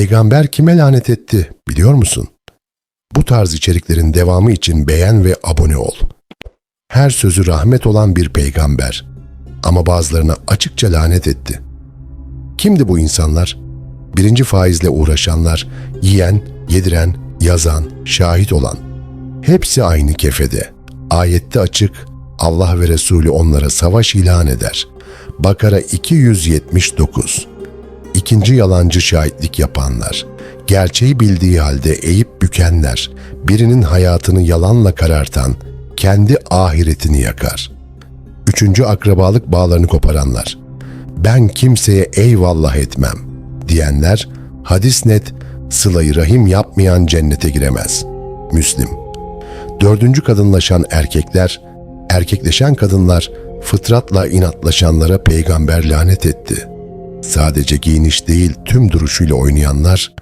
Peygamber kime lanet etti biliyor musun? Bu tarz içeriklerin devamı için beğen ve abone ol. Her sözü rahmet olan bir peygamber ama bazılarına açıkça lanet etti. Kimdi bu insanlar? Birinci faizle uğraşanlar, yiyen, yediren, yazan, şahit olan. Hepsi aynı kefede. Ayette açık, Allah ve Resulü onlara savaş ilan eder. Bakara 279 İkinci yalancı şahitlik yapanlar, gerçeği bildiği halde eğip bükenler, birinin hayatını yalanla karartan, kendi ahiretini yakar. Üçüncü akrabalık bağlarını koparanlar, ben kimseye eyvallah etmem diyenler, hadis net, sılayı rahim yapmayan cennete giremez. Müslim. Dördüncü kadınlaşan erkekler, erkekleşen kadınlar fıtratla inatlaşanlara peygamber lanet etti. Sadece giyiniş değil tüm duruşuyla oynayanlar